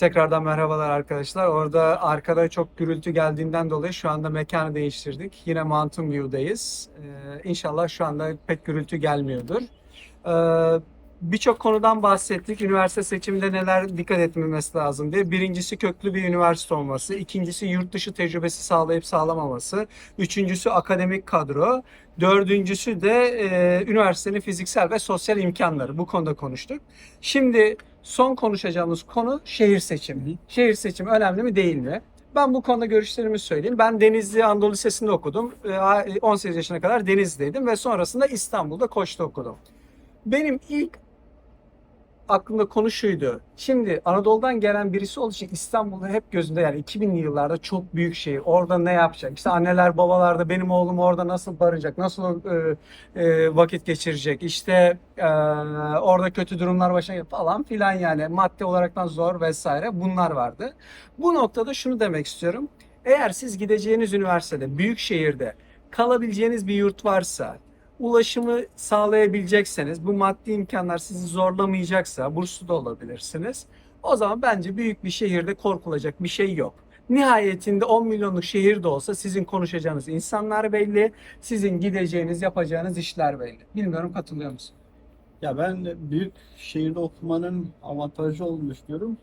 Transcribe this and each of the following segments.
Tekrardan merhabalar arkadaşlar. Orada arkada çok gürültü geldiğinden dolayı şu anda mekanı değiştirdik. Yine Mountain View'dayız. Ee, inşallah şu anda pek gürültü gelmiyordur. Ee, Birçok konudan bahsettik. Üniversite seçiminde neler dikkat etmemesi lazım diye. Birincisi köklü bir üniversite olması. ikincisi yurt dışı tecrübesi sağlayıp sağlamaması. Üçüncüsü akademik kadro. Dördüncüsü de e, üniversitenin fiziksel ve sosyal imkanları. Bu konuda konuştuk. Şimdi son konuşacağımız konu şehir seçimi. Şehir seçimi önemli mi değil mi? Ben bu konuda görüşlerimi söyleyeyim. Ben Denizli Anadolu Lisesi'nde okudum. Ee, 18 yaşına kadar Denizli'deydim ve sonrasında İstanbul'da Koç'ta okudum. Benim ilk aklımda konu şuydu. Şimdi Anadolu'dan gelen birisi olduğu için İstanbul'da hep gözünde yani 2000'li yıllarda çok büyük şehir. Orada ne yapacak? İşte anneler babalar da benim oğlum orada nasıl barınacak? Nasıl e, e, vakit geçirecek? İşte e, orada kötü durumlar başına falan filan yani madde olaraktan zor vesaire bunlar vardı. Bu noktada şunu demek istiyorum. Eğer siz gideceğiniz üniversitede, büyük şehirde kalabileceğiniz bir yurt varsa, ulaşımı sağlayabilecekseniz, bu maddi imkanlar sizi zorlamayacaksa, burslu da olabilirsiniz. O zaman bence büyük bir şehirde korkulacak bir şey yok. Nihayetinde 10 milyonluk şehir de olsa sizin konuşacağınız insanlar belli, sizin gideceğiniz, yapacağınız işler belli. Bilmiyorum katılıyor musun? Ya ben de büyük şehirde okumanın avantajı olduğunu düşünüyorum.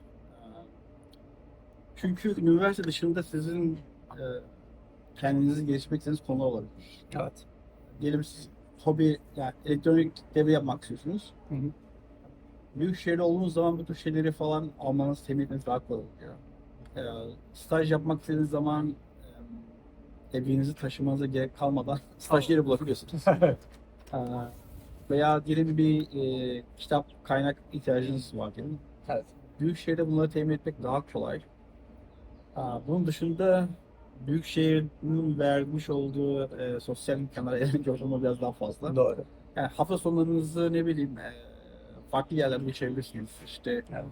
Çünkü üniversite dışında sizin e, kendinizi geliştirmek istediğiniz konular olabilir. Evet. Diyelim siz hobi, yani elektronik devre yapmak istiyorsunuz. Hı hı. Büyük şehirde olduğunuz zaman bu tür şeyleri falan almanız, temin etmeniz daha kolay oluyor. E, staj yapmak istediğiniz zaman e, evinizi taşımanıza gerek kalmadan staj yeri bulabiliyorsunuz. Ee, veya diyelim bir e, kitap kaynak ihtiyacınız var diyelim. Evet. Büyük şehirde bunları temin etmek daha kolay. Aa, bunun dışında büyük şehrin vermiş olduğu e, sosyal imkanlara eğlence ortamı biraz daha fazla. Doğru. Yani hafta sonlarınızı ne bileyim e, farklı yerlerde geçirebilirsiniz. İşte Evet.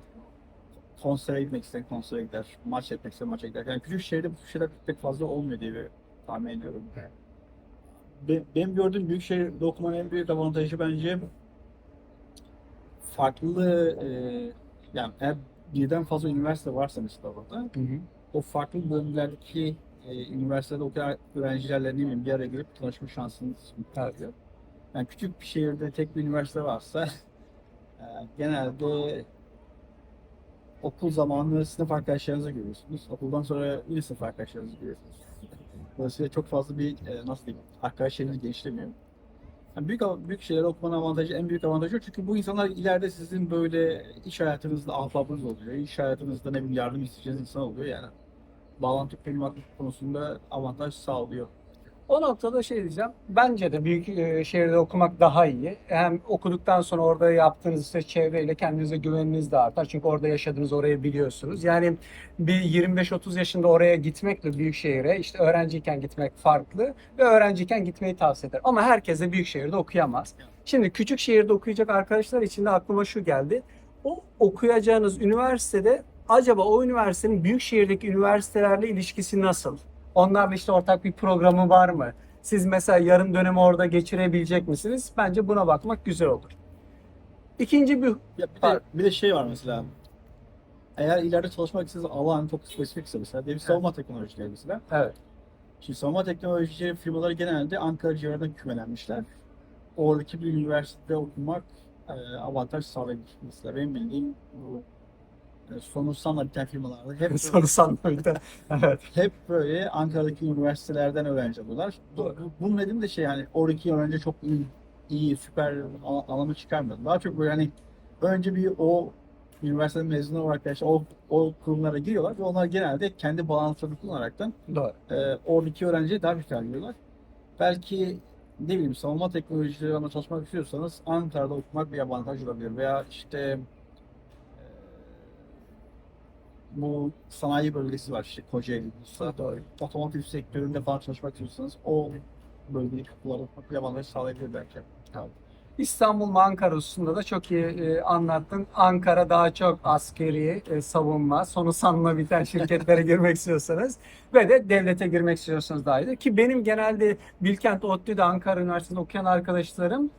konsere gitmek isteyen konsere gider, maç yapmak isteyen maça gider. Yani küçük şehirde bu şeyler pek fazla olmuyor diye tahmin ediyorum. Evet. Be- benim gördüğüm büyük şehirde okumanın en büyük avantajı bence farklı e, yani eğer birden fazla üniversite varsa mesela orada Hı hı. o farklı bölümlerdeki e, üniversitede okuyan öğrencilerle ne bileyim bir araya gelip tanışma şansınız Evet. oluyor. Yani küçük bir şehirde tek bir üniversite varsa e, genelde okul zamanı sınıf arkadaşlarınızı görüyorsunuz. Okuldan sonra yine sınıf arkadaşlarınızı görüyorsunuz. Dolayısıyla çok fazla bir e, nasıl diyeyim arkadaş çevreniz genişlemiyor. Yani büyük büyük şeyleri okumanın avantajı en büyük avantajı çünkü bu insanlar ileride sizin böyle iş hayatınızda ahbabınız oluyor. İş hayatınızda ne bileyim yardım isteyeceğiniz insan oluyor yani. Bağlantı kurmak konusunda avantaj sağlıyor. O noktada şey diyeceğim. Bence de büyük e, şehirde okumak daha iyi. Hem okuduktan sonra orada yaptığınız işte çevreyle kendinize güveniniz de artar. Çünkü orada yaşadığınız orayı biliyorsunuz. Yani bir 25-30 yaşında oraya gitmekle büyük şehire işte öğrenciyken gitmek farklı ve öğrenciyken gitmeyi tavsiye ederim. Ama herkes de büyük şehirde okuyamaz. Şimdi küçük şehirde okuyacak arkadaşlar için de aklıma şu geldi. O okuyacağınız üniversitede acaba o üniversitenin büyük şehirdeki üniversitelerle ilişkisi nasıl? Onlarla işte ortak bir programı var mı? Siz mesela yarım dönemi orada geçirebilecek misiniz? Bence buna bakmak güzel olur. İkinci bir Ya bir de, bir de şey var mesela. Eğer ileride çalışmak istediğiniz alan çok spesifikse mesela diyelim savunma teknolojileri mesela. evet. Şimdi savunma teknolojileri firmaları genelde Ankara civarında kümelenmişler. Oradaki bir üniversitede okumak e, avantaj sağlayabilir. Mesela benim bildiğim bu e, Sonusan'la biten firmalarda hep Soru sanmıyorum. evet. hep böyle Ankara'daki üniversitelerden öğrenci alıyorlar. Bu- Bunun nedeni de şey yani oradaki öğrenci çok iyi, iyi süper al- alanı çıkarmıyor. Daha çok böyle hani önce bir o üniversiteden mezun olarak arkadaşlar o, o kurumlara giriyorlar ve onlar genelde kendi bağlantılarını kullanaraktan Doğru. e, oradaki öğrenciye daha bir görüyorlar. Belki ne bileyim savunma teknolojileri alanında çalışmak istiyorsanız Ankara'da okumak bir avantaj olabilir veya işte e, bu sanayi bölgesi var işte Kocaeli, Bursa. Otomotiv sektöründe falan çalışmak istiyorsanız o okumak bir avantaj sağlayabilir belki. İstanbul mu Ankara hususunda da çok iyi e, anlattın. Ankara daha çok askeri, e, savunma, sonu sanma biten şirketlere girmek istiyorsanız ve de devlete girmek istiyorsanız daha iyi. Ki benim genelde Bilkent, ODTÜ'de Ankara Üniversitesi'nde okuyan arkadaşlarım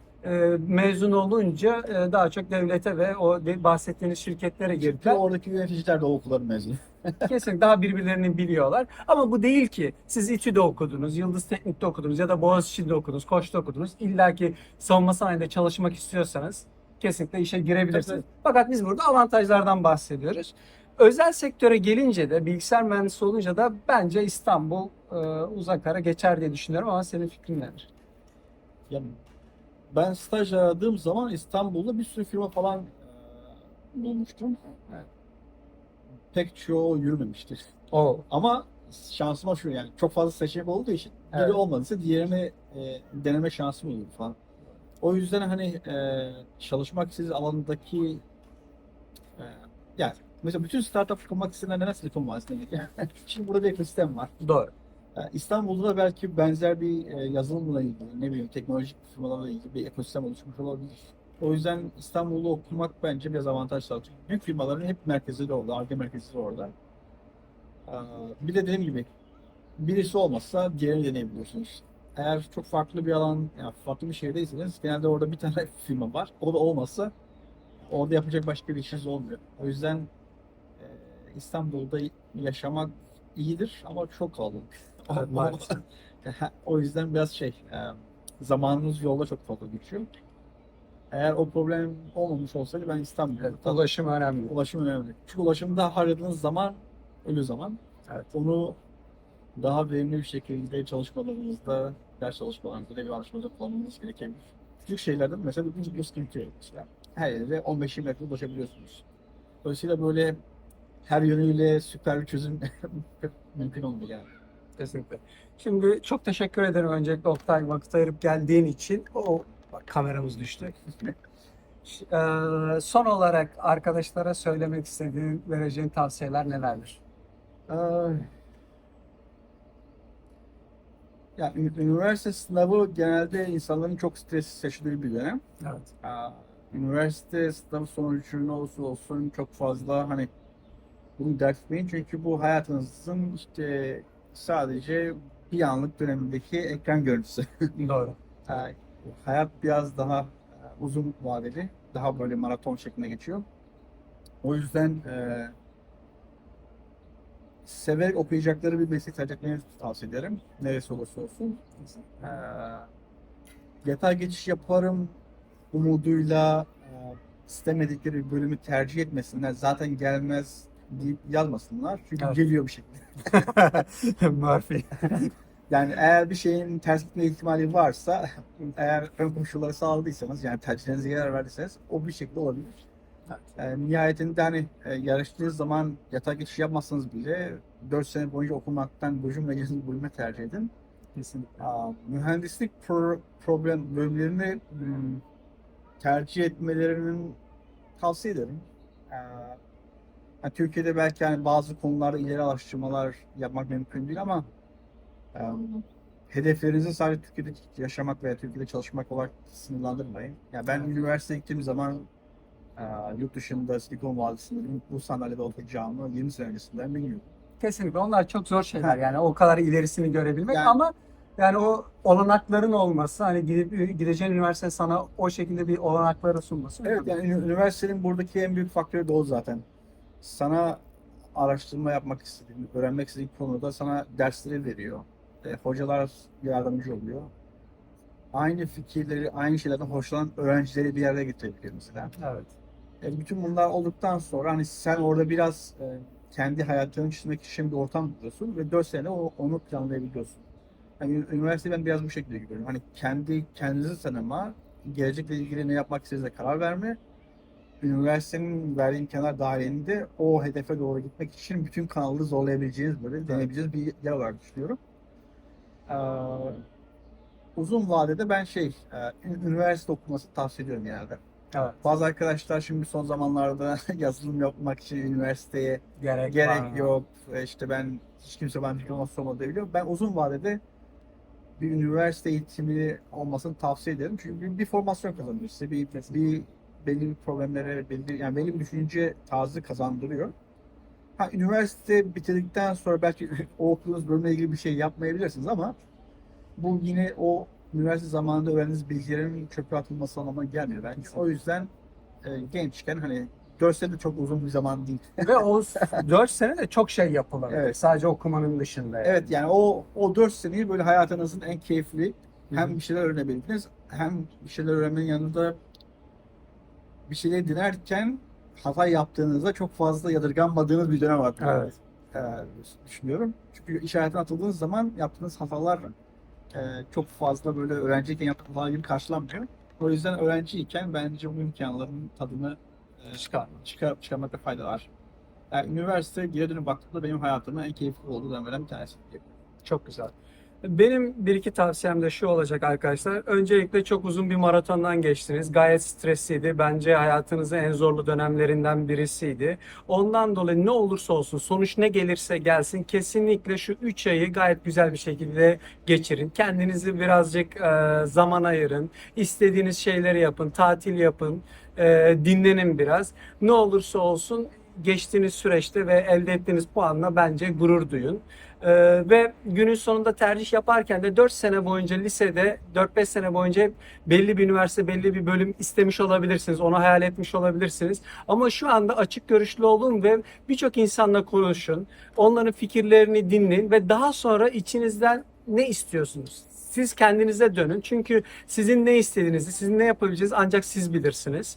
mezun olunca e, daha çok devlete ve o bahsettiğiniz şirketlere girdiler. oradaki yöneticiler de o okulların mezunu. Kesinlikle daha birbirlerini biliyorlar. Ama bu değil ki siz İTÜ'de okudunuz, Yıldız Teknik'te okudunuz ya da Boğaziçi'nde okudunuz, Koç'ta okudunuz. İlla ki savunma sanayide çalışmak istiyorsanız kesinlikle işe girebilirsiniz. Tabii. Fakat biz burada avantajlardan bahsediyoruz. Özel sektöre gelince de bilgisayar mühendisi olunca da bence İstanbul e, uzak ara geçer diye düşünüyorum ama senin fikrin nedir? Ya ben staj aradığım zaman İstanbul'da bir sürü firma falan e, bulmuştum. Evet. Pek çoğu yürümemiştir. O Ama şansıma şu yani çok fazla seçenek olduğu için biri Evet. olmadıysa diğerini e, deneme şansım oluyor falan. O yüzden hani e, çalışmak siz alanındaki e, yani mesela bütün startup kurmak isteyenler neden Silikon Vadisi'ne gidiyor? Şimdi burada bir ekosistem var. doğru. İstanbul'da da belki benzer bir e, yazılımla ilgili, ne bileyim teknolojik firmalarla ilgili bir ekosistem oluşmuş olabilir. O yüzden İstanbul'da okumak bence biraz avantaj sağlıyor. Büyük firmaların hep merkezi de orada, ARGE merkezi de orada. Bir de dediğim gibi birisi olmazsa diğerini deneyebiliyorsunuz. Eğer çok farklı bir alan, yani farklı bir şehirdeyseniz genelde orada bir tane firma var. O da olmazsa orada yapacak başka bir işiniz olmuyor. O yüzden e, İstanbul'da yaşamak iyidir ama çok kalabalık. Evet, maalesef. o yüzden biraz şey, e, zamanınız yolda çok fazla geçiyor. Eğer o problem olmamış olsaydı ben İstanbul'da Ulaşım önemli. ulaşım önemli. Çünkü ulaşımda harcadığınız zaman ölü zaman. Evet. Onu daha verimli bir şekilde çalışmalarınızda, ders çalışmalarınızda, devi çalışmalarınızda kullanmanız gerekebilir. Küçük şeylerden mesela bir bus gibi mesela. Her yere 15-20 metre ulaşabiliyorsunuz. Dolayısıyla böyle her yönüyle süper bir çözüm mümkün olmuyor yani. Kesinlikle. Şimdi çok teşekkür ederim öncelikle Oktay vakit ayırıp geldiğin için. O bak, kameramız düştü. Eee, son olarak arkadaşlara söylemek istediğin, vereceğin tavsiyeler nelerdir? Ay. Ya üniversite sınavı genelde insanların çok stres yaşadığı bir dönem. Evet. Aa, Üniversite sınavı sonucu ne olursa olsun çok fazla hani bunu dert etmeyin çünkü bu hayatınızın işte sadece bir anlık dönemindeki ekran görüntüsü. Doğru. Aa, hayat biraz daha e, uzun vadeli, daha böyle maraton şeklinde geçiyor. O yüzden e, severek okuyacakları bir meslek tercih etmeni tavsiye ederim. Neresi olursa olsun. Ee, yatay geçiş yaparım umuduyla e, istemedikleri bölümü tercih etmesinler. Zaten gelmez deyip yazmasınlar. Çünkü Evet. geliyor bir şekilde. Murphy. Yani eğer bir şeyin ters gitme ihtimali varsa, eğer ön koşulları sağladıysanız, yani tercihlerinize yer verdiyseniz o bir şekilde olabilir. Evet. E, nihayetinde hani e, yarıştığı zaman yatay geçiş yapmazsanız bile 4 sene boyunca okumaktan ve yazılı bölüme tercih edin. Kesinlikle. Aa, mühendislik pro- problem bölümlerini hmm, tercih etmelerinin tavsiye ederim. Ee, ha, Türkiye'de belki hani bazı konularda ileri araştırmalar yapmak mümkün değil ama e, hedeflerinizi sadece Türkiye'de yaşamak veya Türkiye'de çalışmak olarak sınırlandırmayın. Ya ben üniversiteye gittiğim zaman e, yurt dışında Silikon Vadisi'nde bu sandalyede oturacağımı 20 sene öncesinden bilmiyordum. Kesinlikle. Onlar çok zor şeyler. Yani o kadar ilerisini görebilmek Yani- ama yani o olanakların olması, hani gidip gideceğin üniversite sana o şekilde bir olanakları sunması. Evet yani üniversitenin buradaki en büyük faktörü de o zaten. Sana araştırma yapmak istediğin, öğrenmek istediğin konuda sana dersleri veriyor. E, hocalar yardımcı oluyor. Aynı fikirleri, aynı şeylerden hoşlanan öğrencileri bir araya getirebiliyor mesela. Evet. E, bütün bunlar olduktan sonra hani sen orada biraz e, kendi hayatını çizmek için bir ortam buluyorsun ve 4 sene o- onu planlayabiliyorsun. Yani üniversiteyi ben biraz bu şekilde görüyorum. Hani kendi kendinizi tanıma, gelecekle ilgili ne yapmak istediğinize karar verme, üniversitenin verdiği imkanlar dahilinde o hedefe doğru gitmek için bütün kanalı zorlayabileceğiniz böyle deneyebileceğiniz bir yer olarak düşünüyorum. Ee, uzun vadede ben şey, üniversite okuması tavsiye ediyorum genelde. Evet. Bazı arkadaşlar şimdi son zamanlarda yazılım yapmak için üniversiteye Gerek, gerek yok. E İşte ben hiç kimse bana diploma sormadı diyebiliyor. Ben uzun vadede bir üniversite eğitimi olmasını tavsiye ederim. Çünkü bir, bir formasyon kazandırıyor size. Bir, bir belli bir problemlere, belli, yani belli bir düşünce tarzı kazandırıyor. Ha, üniversite bitirdikten sonra belki o okuduğunuz bölümle ilgili bir şey yapmayabilirsiniz ama bu yine o üniversite zamanında öğrendiğiniz bilgilerin çöpe atılması anlamına gelmiyor bence. Kesinlikle. O yüzden e, gençken hani 4 sene de çok uzun bir zaman değil. Ve o 4 sene de çok şey yapılır. Evet. Sadece okumanın dışında. yani. Evet yani o o 4 seneyi böyle hayatınızın en keyifli hem hı. bir şeyler öğrenebildiniz hem bir şeyler öğrenmenin yanında bir şeyleri dinerken hata yaptığınızda çok fazla yadırganmadığınız bir dönem var. Evet. Ee, düşünüyorum. Çünkü iş hayatına atıldığınız zaman yaptığınız hatalar e, çok fazla böyle öğrenciyken yaptığınız hatalar gibi karşılanmıyor. O yüzden öğrenciyken bence bu imkanların tadını e, Çıkar. çıkar, çıkarmakta fayda var. Yani üniversite geri dönüp baktığımda benim hayatımın en keyifli olduğu dönemlerden bir tanesi. Çok güzel. Benim bir iki tavsiyem de şu olacak arkadaşlar. Öncelikle çok uzun bir maratondan geçtiniz. Gayet stresliydi. Bence hayatınızın en zorlu dönemlerinden birisiydi. Ondan dolayı ne olursa olsun, sonuç ne gelirse gelsin kesinlikle şu 3 ayı gayet güzel bir şekilde geçirin. Kendinizi birazcık e, zaman ayırın. İstediğiniz şeyleri yapın, tatil yapın, e, dinlenin biraz. Ne olursa olsun geçtiğiniz süreçte ve elde ettiğiniz puanla bence gurur duyun. Ee, ve günün sonunda tercih yaparken de 4 sene boyunca lisede 4-5 sene boyunca belli bir üniversite, belli bir bölüm istemiş olabilirsiniz. Onu hayal etmiş olabilirsiniz. Ama şu anda açık görüşlü olun ve birçok insanla konuşun. Onların fikirlerini dinleyin ve daha sonra içinizden ne istiyorsunuz? Siz kendinize dönün. Çünkü sizin ne istediğinizi, sizin ne yapabileceğinizi ancak siz bilirsiniz.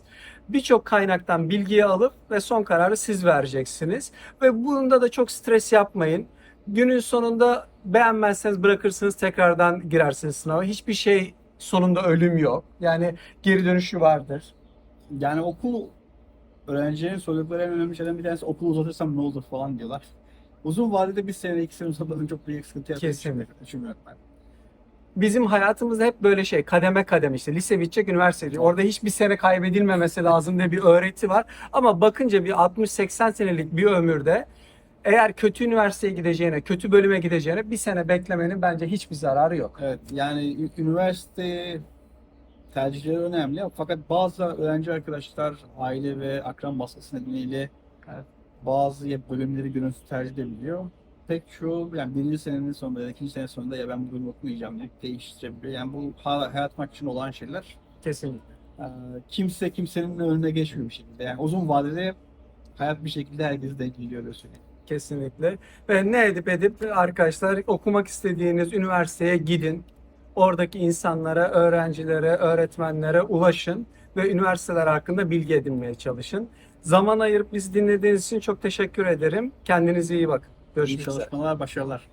Birçok kaynaktan bilgiyi alıp ve son kararı siz vereceksiniz. Ve bunda da çok stres yapmayın. Günün sonunda beğenmezseniz bırakırsınız tekrardan girersiniz sınava. Hiçbir şey sonunda ölüm yok. Yani geri dönüşü vardır. Yani okul öğrencilerin sordukları en önemli şeylerden bir tanesi okulu uzatırsam ne olur falan diyorlar. Uzun vadede bir sene iki sene uzatmanın çok büyük sıkıntı yaratacağını Kesinlikle. düşünmüyorum- düşünmüyorum ben. Bizim hayatımızda hep böyle şey kademe kademe işte lise bitecek üniversite bitecek. Orada hiçbir sene kaybedilmemesi lazım diye bir öğreti var. Ama bakınca bir 60-80 senelik bir ömürde eğer kötü üniversiteye gideceğine, kötü bölüme gideceğine bir sene beklemenin bence hiçbir zararı yok. Evet yani ü- üniversite tercihleri önemli fakat bazı öğrenci arkadaşlar aile ve akran baskısı nedeniyle Evet. bazı ya bölümleri gönülsüz tercih edebiliyor. Pek çoğu yani birinci senenin sonunda ya da ikinci sene sonunda ya ben bu bölümü okumayacağım deyip değiştirebiliyor. Yani bu ha- hayat için olan şeyler. Kesinlikle. Ee, kimse kimsenin önüne geçmiyor bir şekilde. Yani uzun vadede hayat bir şekilde herkesi dengeliyor öyle söyleyeyim. Kesinlikle. Ve ne edip edip arkadaşlar okumak istediğiniz üniversiteye gidin. Oradaki insanlara, öğrencilere, öğretmenlere ulaşın ve üniversiteler hakkında bilgi edinmeye çalışın. Zaman ayırıp bizi dinlediğiniz için çok teşekkür ederim. Kendinize iyi bakın. İyi Görüşmek üzere. çalışmalar, başarılar.